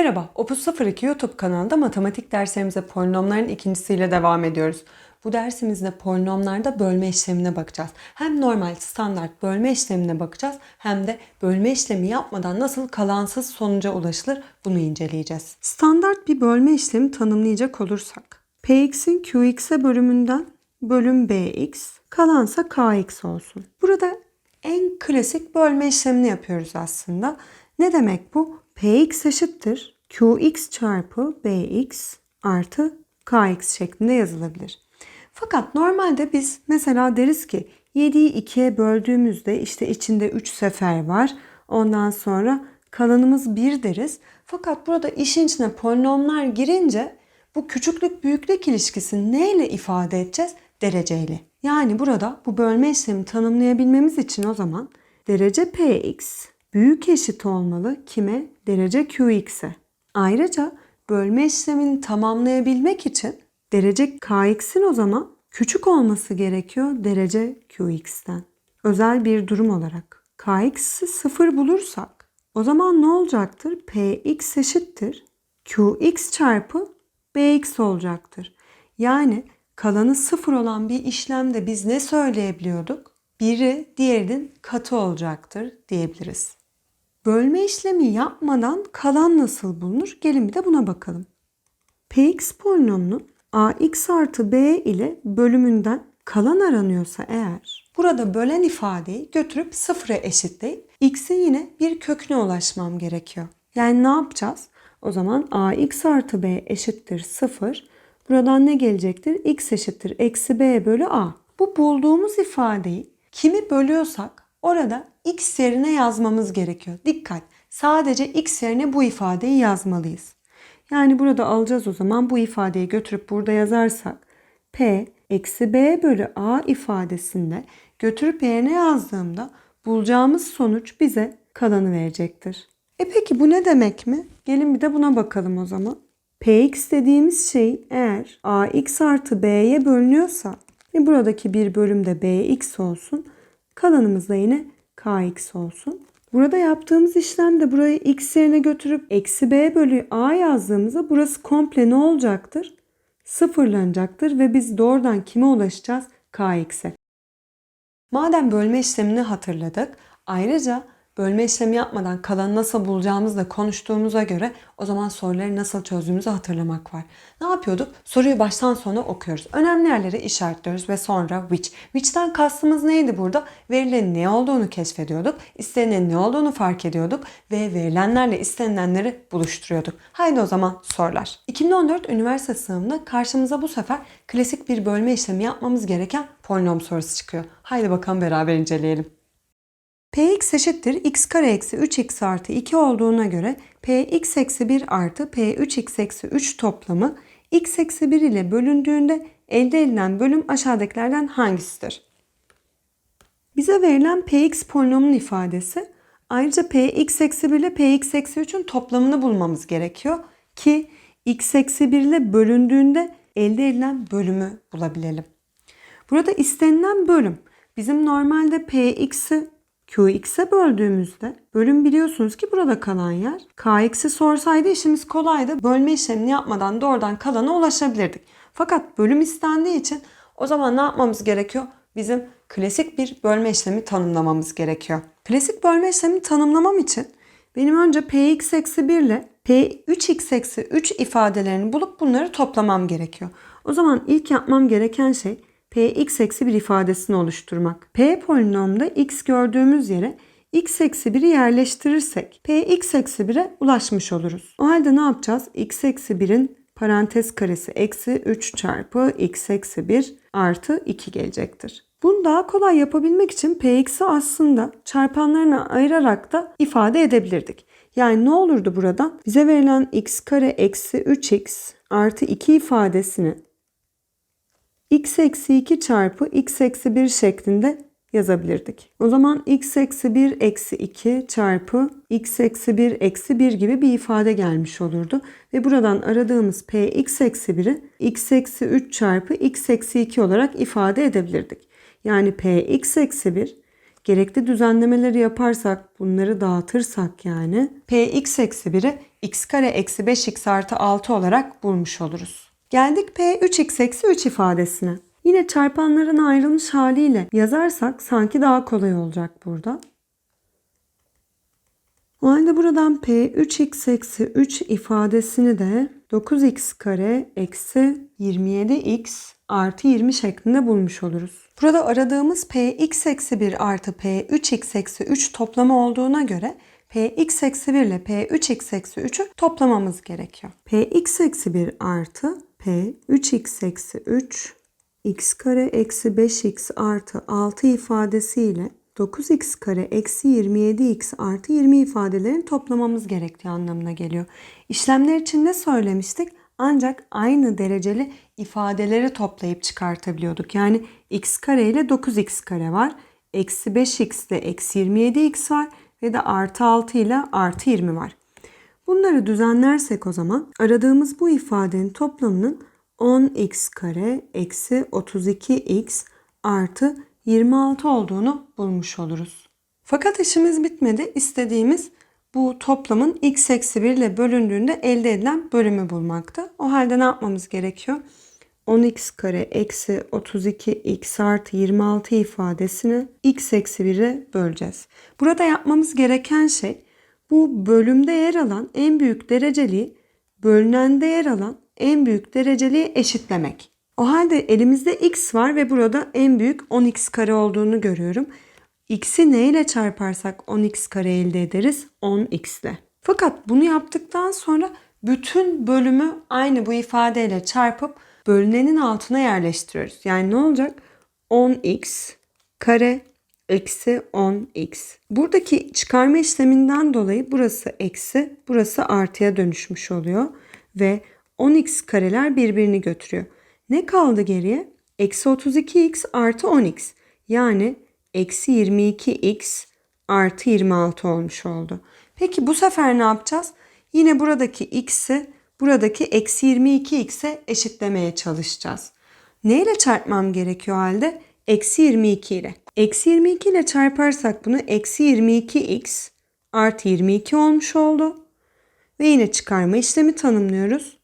Merhaba, Opus 02 YouTube kanalında matematik derslerimize polinomların ikincisiyle devam ediyoruz. Bu dersimizde polinomlarda bölme işlemine bakacağız. Hem normal standart bölme işlemine bakacağız hem de bölme işlemi yapmadan nasıl kalansız sonuca ulaşılır bunu inceleyeceğiz. Standart bir bölme işlemi tanımlayacak olursak Px'in Qx'e bölümünden bölüm Bx kalansa Kx olsun. Burada en klasik bölme işlemini yapıyoruz aslında. Ne demek bu? Px eşittir Qx çarpı Bx artı Kx şeklinde yazılabilir. Fakat normalde biz mesela deriz ki 7'yi 2'ye böldüğümüzde işte içinde 3 sefer var. Ondan sonra kalanımız 1 deriz. Fakat burada işin içine polinomlar girince bu küçüklük büyüklük ilişkisini neyle ifade edeceğiz? Dereceyle. Yani burada bu bölme işlemi tanımlayabilmemiz için o zaman derece px büyük eşit olmalı kime? Derece qx'e. Ayrıca bölme işlemini tamamlayabilmek için derece kx'in o zaman küçük olması gerekiyor derece qx'ten. Özel bir durum olarak kx'i sıfır bulursak o zaman ne olacaktır? px eşittir qx çarpı bx olacaktır. Yani kalanı sıfır olan bir işlemde biz ne söyleyebiliyorduk? Biri diğerinin katı olacaktır diyebiliriz. Bölme işlemi yapmadan kalan nasıl bulunur? Gelin bir de buna bakalım. Px polinomunun ax artı b ile bölümünden kalan aranıyorsa eğer burada bölen ifadeyi götürüp sıfıra eşitleyip x'in yine bir köküne ulaşmam gerekiyor. Yani ne yapacağız? O zaman ax artı b eşittir 0. Buradan ne gelecektir? x eşittir eksi b bölü a. Bu bulduğumuz ifadeyi kimi bölüyorsak orada x yerine yazmamız gerekiyor. Dikkat! Sadece x yerine bu ifadeyi yazmalıyız. Yani burada alacağız o zaman bu ifadeyi götürüp burada yazarsak p eksi b bölü a ifadesinde götürüp yerine yazdığımda bulacağımız sonuç bize kalanı verecektir. E peki bu ne demek mi? Gelin bir de buna bakalım o zaman. px dediğimiz şey eğer ax artı b'ye bölünüyorsa ve buradaki bir bölüm de bx olsun. Kalanımız da yine kx olsun. Burada yaptığımız işlemde burayı x yerine götürüp eksi b bölü a yazdığımızda burası komple ne olacaktır? Sıfırlanacaktır ve biz doğrudan kime ulaşacağız? kx'e. Madem bölme işlemini hatırladık, ayrıca bölme işlemi yapmadan kalanı nasıl bulacağımızı da konuştuğumuza göre o zaman soruları nasıl çözdüğümüzü hatırlamak var. Ne yapıyorduk? Soruyu baştan sona okuyoruz. Önemli yerleri işaretliyoruz ve sonra which. Which'ten kastımız neydi burada? Verilerin ne olduğunu keşfediyorduk. İstenenin ne olduğunu fark ediyorduk ve verilenlerle istenilenleri buluşturuyorduk. Haydi o zaman sorular. 2014 üniversite sınavında karşımıza bu sefer klasik bir bölme işlemi yapmamız gereken polinom sorusu çıkıyor. Haydi bakalım beraber inceleyelim. Px eşittir x kare eksi 3x artı 2 olduğuna göre Px eksi 1 artı P3x eksi 3 toplamı x eksi 1 ile bölündüğünde elde edilen bölüm aşağıdakilerden hangisidir? Bize verilen Px polinomun ifadesi ayrıca Px eksi 1 ile Px eksi 3'ün toplamını bulmamız gerekiyor ki x eksi 1 ile bölündüğünde elde edilen bölümü bulabilelim. Burada istenilen bölüm bizim normalde Px'i Qx'e böldüğümüzde bölüm biliyorsunuz ki burada kalan yer. Kx'i sorsaydı işimiz kolaydı. Bölme işlemini yapmadan doğrudan kalana ulaşabilirdik. Fakat bölüm istendiği için o zaman ne yapmamız gerekiyor? Bizim klasik bir bölme işlemi tanımlamamız gerekiyor. Klasik bölme işlemini tanımlamam için benim önce px eksi 1 ile p3x eksi 3 ifadelerini bulup bunları toplamam gerekiyor. O zaman ilk yapmam gereken şey px eksi 1 ifadesini oluşturmak. P polinomda x gördüğümüz yere x eksi 1'i yerleştirirsek px eksi 1'e ulaşmış oluruz. O halde ne yapacağız? x eksi 1'in parantez karesi eksi 3 çarpı x eksi 1 artı 2 gelecektir. Bunu daha kolay yapabilmek için px'i aslında çarpanlarına ayırarak da ifade edebilirdik. Yani ne olurdu buradan? Bize verilen x kare eksi 3x artı 2 ifadesini x eksi 2 çarpı x eksi 1 şeklinde yazabilirdik. O zaman x eksi 1 eksi 2 çarpı x eksi 1 eksi 1 gibi bir ifade gelmiş olurdu. Ve buradan aradığımız p x eksi 1'i x eksi 3 çarpı x eksi 2 olarak ifade edebilirdik. Yani p x eksi 1 gerekli düzenlemeleri yaparsak bunları dağıtırsak yani px eksi 1'i x kare eksi 5x artı 6 olarak bulmuş oluruz. Geldik p3x eksi 3 ifadesine. Yine çarpanların ayrılmış haliyle yazarsak sanki daha kolay olacak burada. O halde buradan p3x eksi 3 ifadesini de 9x kare eksi 27x artı 20 şeklinde bulmuş oluruz. Burada aradığımız px eksi 1 artı p3x eksi 3 toplamı olduğuna göre px eksi 1 ile p3x eksi 3'ü toplamamız gerekiyor. px eksi 1 artı p3x eksi 3 x kare eksi 5x artı 6 ifadesiyle 9x kare eksi 27x artı 20 ifadelerini toplamamız gerektiği anlamına geliyor. İşlemler için ne söylemiştik? Ancak aynı dereceli ifadeleri toplayıp çıkartabiliyorduk. Yani x kare ile 9x kare var. Eksi 5x ile eksi 27x var. Ve de artı 6 ile artı 20 var. Bunları düzenlersek o zaman aradığımız bu ifadenin toplamının 10x kare eksi 32x artı 26 olduğunu bulmuş oluruz. Fakat işimiz bitmedi. İstediğimiz bu toplamın x eksi 1 ile bölündüğünde elde edilen bölümü bulmaktı. O halde ne yapmamız gerekiyor? 10x kare eksi 32x artı 26 ifadesini x eksi 1'e böleceğiz. Burada yapmamız gereken şey bu bölümde yer alan en büyük dereceliği bölünende yer alan en büyük dereceliği eşitlemek. O halde elimizde x var ve burada en büyük 10x kare olduğunu görüyorum. x'i ne ile çarparsak 10x kare elde ederiz? 10x ile. Fakat bunu yaptıktan sonra bütün bölümü aynı bu ifadeyle çarpıp bölünenin altına yerleştiriyoruz. Yani ne olacak? 10x kare eksi 10x. Buradaki çıkarma işleminden dolayı burası eksi, burası artıya dönüşmüş oluyor. Ve 10x kareler birbirini götürüyor. Ne kaldı geriye? Eksi 32x artı 10x. Yani eksi 22x artı 26 olmuş oldu. Peki bu sefer ne yapacağız? Yine buradaki x'i buradaki eksi 22x'e eşitlemeye çalışacağız. Ne ile çarpmam gerekiyor halde? Eksi 22 ile. Eksi 22 ile çarparsak bunu eksi 22x artı 22 olmuş oldu. Ve yine çıkarma işlemi tanımlıyoruz.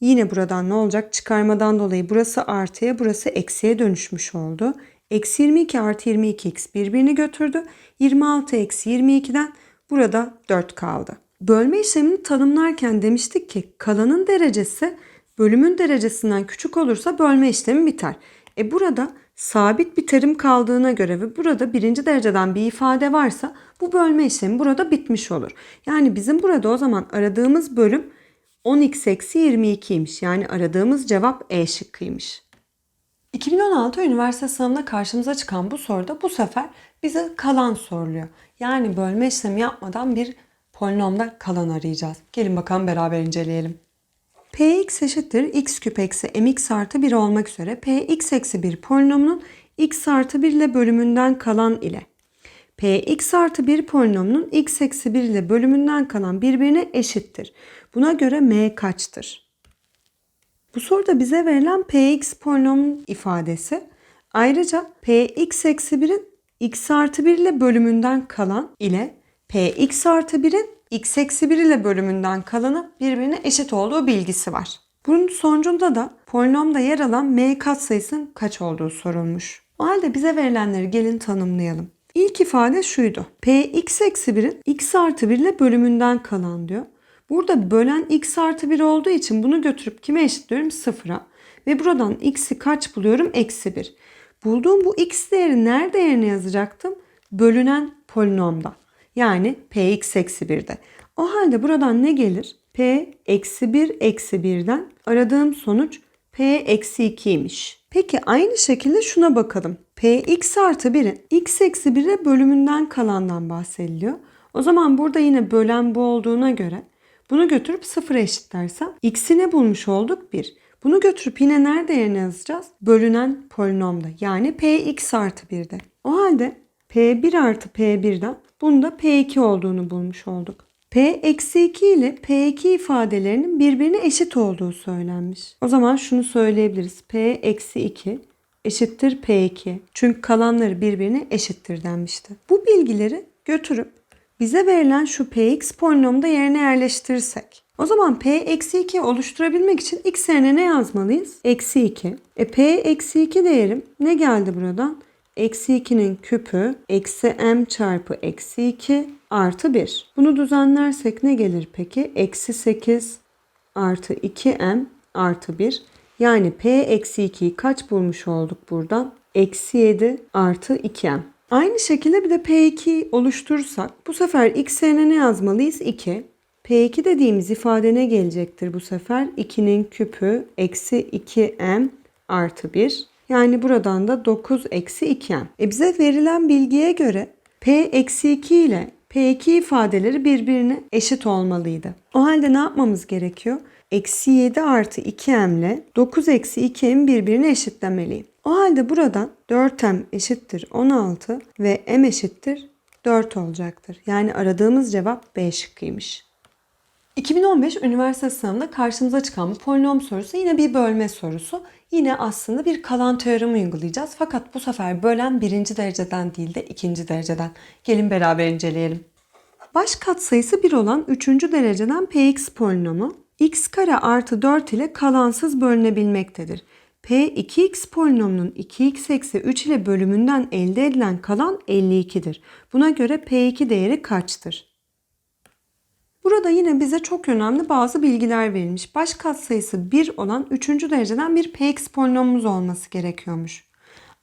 Yine buradan ne olacak? Çıkarmadan dolayı burası artıya burası eksiye dönüşmüş oldu. Eksi 22 artı 22x birbirini götürdü. 26 eksi 22'den burada 4 kaldı. Bölme işlemini tanımlarken demiştik ki kalanın derecesi bölümün derecesinden küçük olursa bölme işlemi biter. E burada sabit bir terim kaldığına göre ve burada birinci dereceden bir ifade varsa bu bölme işlemi burada bitmiş olur. Yani bizim burada o zaman aradığımız bölüm 10x eksi 22'ymiş. Yani aradığımız cevap E şıkkıymış. 2016 üniversite sınavında karşımıza çıkan bu soruda bu sefer bize kalan soruluyor. Yani bölme işlemi yapmadan bir polinomda kalan arayacağız. Gelin bakalım beraber inceleyelim. Px eşittir x küp eksi mx artı 1 olmak üzere px eksi 1 polinomunun x artı 1 ile bölümünden kalan ile px artı 1 polinomunun x eksi 1 ile bölümünden kalan birbirine eşittir. Buna göre m kaçtır? Bu soruda bize verilen px polinomun ifadesi. Ayrıca px eksi 1'in x artı 1 ile bölümünden kalan ile px artı 1'in x eksi 1 ile bölümünden kalanı birbirine eşit olduğu bilgisi var. Bunun sonucunda da polinomda yer alan m katsayısının kaç olduğu sorulmuş. O halde bize verilenleri gelin tanımlayalım. İlk ifade şuydu. px eksi 1'in x artı 1 ile bölümünden kalan diyor. Burada bölen x artı 1 olduğu için bunu götürüp kime eşitliyorum? Sıfıra. Ve buradan x'i kaç buluyorum? Eksi 1. Bulduğum bu x değeri nerede yerine yazacaktım? Bölünen polinomda. Yani px eksi 1'de. O halde buradan ne gelir? p eksi 1 eksi 1'den aradığım sonuç p eksi 2'ymiş. Peki aynı şekilde şuna bakalım. px artı 1'in x eksi 1'e bölümünden kalandan bahsediliyor. O zaman burada yine bölen bu olduğuna göre bunu götürüp sıfıra eşitlersem x'i ne bulmuş olduk? 1. Bunu götürüp yine nerede yerine yazacağız? Bölünen polinomda yani px artı 1'de. O halde p1 artı p1'den bunda p2 olduğunu bulmuş olduk. p eksi 2 ile p2 ifadelerinin birbirine eşit olduğu söylenmiş. O zaman şunu söyleyebiliriz. p eksi 2 eşittir P2. Çünkü kalanları birbirine eşittir denmişti. Bu bilgileri götürüp bize verilen şu Px polinomda yerine yerleştirirsek. O zaman P eksi 2 oluşturabilmek için x yerine ne yazmalıyız? Eksi 2. E P eksi 2 değerim ne geldi buradan? Eksi 2'nin küpü eksi m çarpı eksi 2 artı 1. Bunu düzenlersek ne gelir peki? Eksi 8 artı 2m artı 1. Yani p eksi 2'yi kaç bulmuş olduk buradan? Eksi 7 artı 2m. Aynı şekilde bir de p2 oluşturursak bu sefer x yerine ne yazmalıyız? 2. P2 dediğimiz ifade ne gelecektir bu sefer? 2'nin küpü eksi 2m artı 1. Yani buradan da 9 eksi 2m. E bize verilen bilgiye göre p eksi 2 ile p2 ifadeleri birbirine eşit olmalıydı. O halde ne yapmamız gerekiyor? Eksi 7 artı 2m ile 9 eksi 2m birbirine eşitlemeliyim. O halde buradan 4m eşittir 16 ve m eşittir 4 olacaktır. Yani aradığımız cevap B şıkkıymış. 2015 üniversite sınavında karşımıza çıkan bu polinom sorusu yine bir bölme sorusu. Yine aslında bir kalan teoremi uygulayacağız. Fakat bu sefer bölen birinci dereceden değil de ikinci dereceden. Gelin beraber inceleyelim. Baş katsayısı 1 olan 3. dereceden px polinomu x kare artı 4 ile kalansız bölünebilmektedir. P 2x polinomunun 2x eksi 3 ile bölümünden elde edilen kalan 52'dir. Buna göre P2 değeri kaçtır? Burada yine bize çok önemli bazı bilgiler verilmiş. Baş katsayısı 1 olan 3. dereceden bir px polinomumuz olması gerekiyormuş.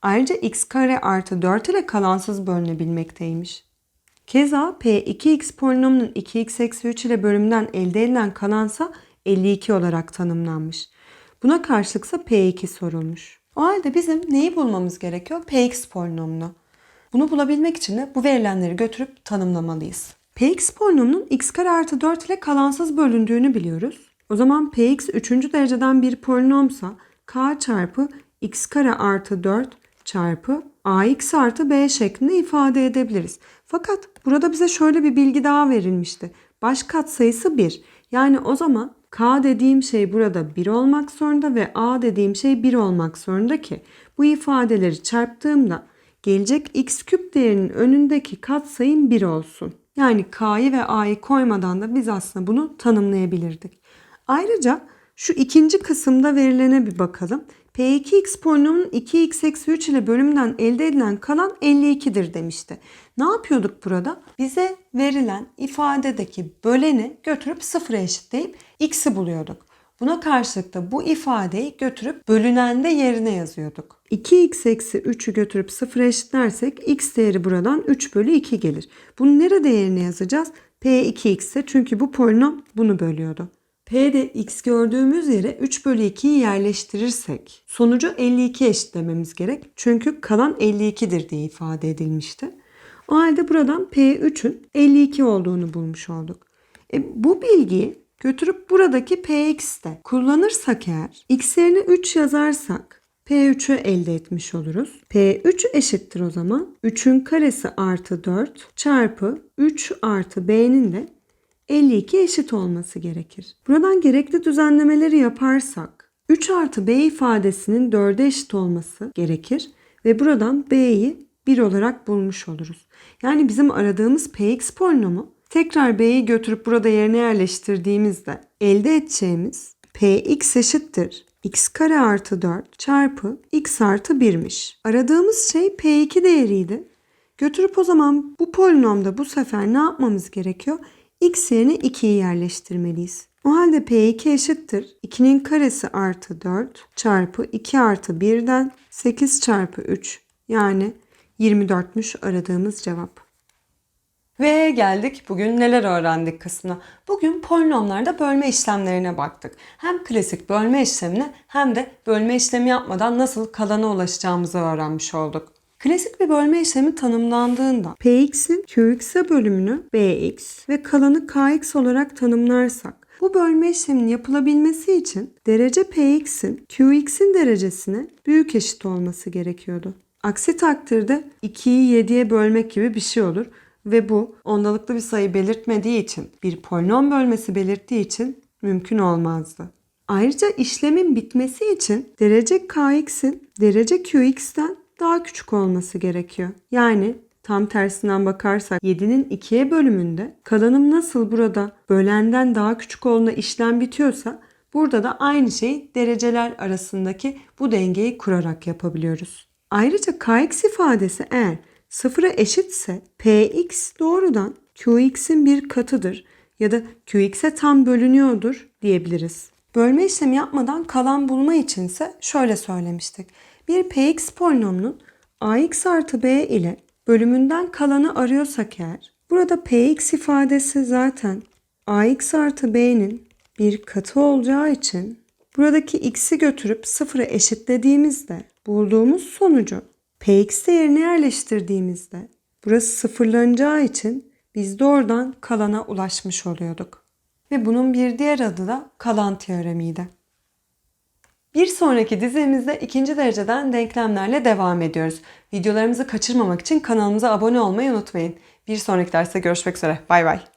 Ayrıca x kare artı 4 ile kalansız bölünebilmekteymiş. Keza p2x polinomunun 2x eksi 3 ile bölümünden elde edilen kalansa 52 olarak tanımlanmış. Buna karşılıksa p2 sorulmuş. O halde bizim neyi bulmamız gerekiyor? px polinomunu. Bunu bulabilmek için de bu verilenleri götürüp tanımlamalıyız. Px polinomunun x kare artı 4 ile kalansız bölündüğünü biliyoruz. O zaman px 3. dereceden bir polinomsa k çarpı x kare artı 4 çarpı ax artı b şeklinde ifade edebiliriz. Fakat burada bize şöyle bir bilgi daha verilmişti. Baş katsayısı 1. Yani o zaman k dediğim şey burada 1 olmak zorunda ve a dediğim şey 1 olmak zorunda ki bu ifadeleri çarptığımda gelecek x küp değerinin önündeki katsayım 1 olsun. Yani K'yı ve A'yı koymadan da biz aslında bunu tanımlayabilirdik. Ayrıca şu ikinci kısımda verilene bir bakalım. P2x polinomunun 2x eksi 3 ile bölümünden elde edilen kalan 52'dir demişti. Ne yapıyorduk burada? Bize verilen ifadedeki böleni götürüp sıfıra eşitleyip x'i buluyorduk. Buna karşılık da bu ifadeyi götürüp bölünende yerine yazıyorduk. 2x eksi 3'ü götürüp sıfıra eşitlersek x değeri buradan 3 bölü 2 gelir. Bunu nerede yerine yazacağız? P2x'e çünkü bu polinom bunu bölüyordu. P'de x gördüğümüz yere 3 bölü 2'yi yerleştirirsek sonucu 52 eşitlememiz gerek. Çünkü kalan 52'dir diye ifade edilmişti. O halde buradan P3'ün 52 olduğunu bulmuş olduk. E, bu bilgiyi götürüp buradaki px'te kullanırsak eğer x yerine 3 yazarsak P3'ü elde etmiş oluruz. P3 eşittir o zaman 3'ün karesi artı 4 çarpı 3 artı B'nin de 52 eşit olması gerekir. Buradan gerekli düzenlemeleri yaparsak 3 artı B ifadesinin 4'e eşit olması gerekir ve buradan B'yi 1 olarak bulmuş oluruz. Yani bizim aradığımız Px polinomu tekrar B'yi götürüp burada yerine yerleştirdiğimizde elde edeceğimiz Px eşittir x kare artı 4 çarpı x artı 1'miş. Aradığımız şey P2 değeriydi. Götürüp o zaman bu polinomda bu sefer ne yapmamız gerekiyor? x yerine 2'yi yerleştirmeliyiz. O halde P2 eşittir. 2'nin karesi artı 4 çarpı 2 artı 1'den 8 çarpı 3 yani 24'müş aradığımız cevap. Ve geldik bugün neler öğrendik kısmına. Bugün polinomlarda bölme işlemlerine baktık. Hem klasik bölme işlemine hem de bölme işlemi yapmadan nasıl kalana ulaşacağımızı öğrenmiş olduk. Klasik bir bölme işlemi tanımlandığında Px'in Qx'e bölümünü Bx ve kalanı Kx olarak tanımlarsak bu bölme işleminin yapılabilmesi için derece Px'in Qx'in derecesine büyük eşit olması gerekiyordu. Aksi takdirde 2'yi 7'ye bölmek gibi bir şey olur ve bu ondalıklı bir sayı belirtmediği için bir polinom bölmesi belirttiği için mümkün olmazdı. Ayrıca işlemin bitmesi için derece kx'in derece qx'ten daha küçük olması gerekiyor. Yani tam tersinden bakarsak 7'nin 2'ye bölümünde kalanım nasıl burada bölenden daha küçük olduğunda işlem bitiyorsa burada da aynı şeyi dereceler arasındaki bu dengeyi kurarak yapabiliyoruz. Ayrıca kx ifadesi eğer sıfıra eşitse px doğrudan qx'in bir katıdır ya da qx'e tam bölünüyordur diyebiliriz. Bölme işlemi yapmadan kalan bulma içinse şöyle söylemiştik. Bir px polinomunun ax artı b ile bölümünden kalanı arıyorsak eğer burada px ifadesi zaten ax artı b'nin bir katı olacağı için buradaki x'i götürüp sıfıra eşitlediğimizde bulduğumuz sonucu px değerine yerleştirdiğimizde burası sıfırlanacağı için biz de oradan kalana ulaşmış oluyorduk. Ve bunun bir diğer adı da kalan teoremiydi. Bir sonraki dizimizde ikinci dereceden denklemlerle devam ediyoruz. Videolarımızı kaçırmamak için kanalımıza abone olmayı unutmayın. Bir sonraki derste görüşmek üzere. Bay bay.